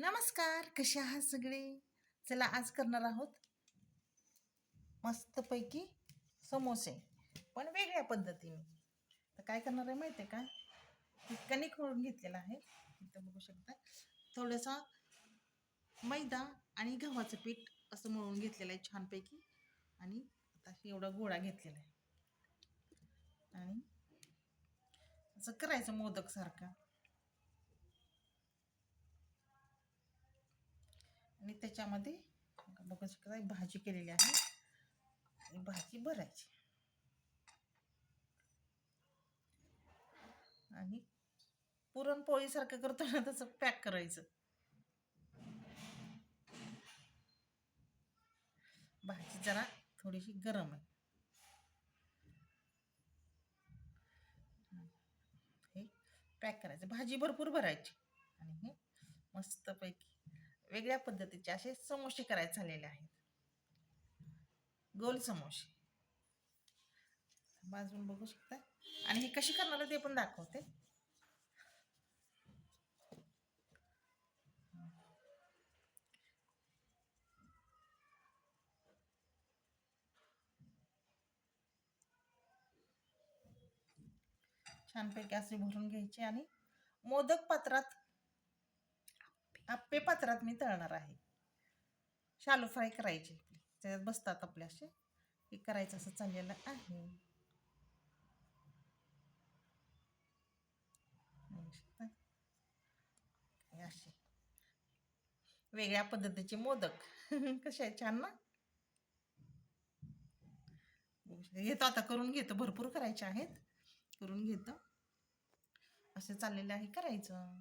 नमस्कार कसे आहात सगळे? चला आज करणार आहोत मस्तपैकी समोसे पण वेगळ्या पद्धतीने. तर काय करणार आहे माहिती आहे का? कणिक मळून घेतलेला आहे. इथं बघू शकता. थोडंसं मैदा आणि गव्हाचं पीठ असं मळून घेतलेलं आहे छानपैकी. आणि आता एवढा गोळा घेतलेला आहे. आणि असं करायचं मोदक सारखं. त्याच्यामध्ये बघू शकता भाजी केलेली आहे. आणि भाजी भरायची. आणि पुरणपोळीसारखं करतो ना तसं पॅक करायचं. भाजी जरा थोडीशी गरम आहे. हे पॅक करायचं. भाजी भरपूर भरायची. आणि हे मस्तपैकी वेगळ्या पद्धतीचे असे समोसे करायचे झालेले आहेत. गोल समोसे. बाजून बघू शकता. आणि हे कशी करणार ते पण दाखवते. छानपैकी असे भरून घ्यायचे आणि मोदक पात्रात आप्पे पात्रात मी तळणार आहे. शालो फ्राय करायचे त्याच्यात बसतात आपले असे. हे करायचं असं चाललेलं आहे. असे. वेगळ्या पद्धतीचे मोदक. कसे आहे छान ना? घेतो आता करून घेतो. भरपूर करायचे आहेत. करून घेतो. असे चाललेले आहे करायचं.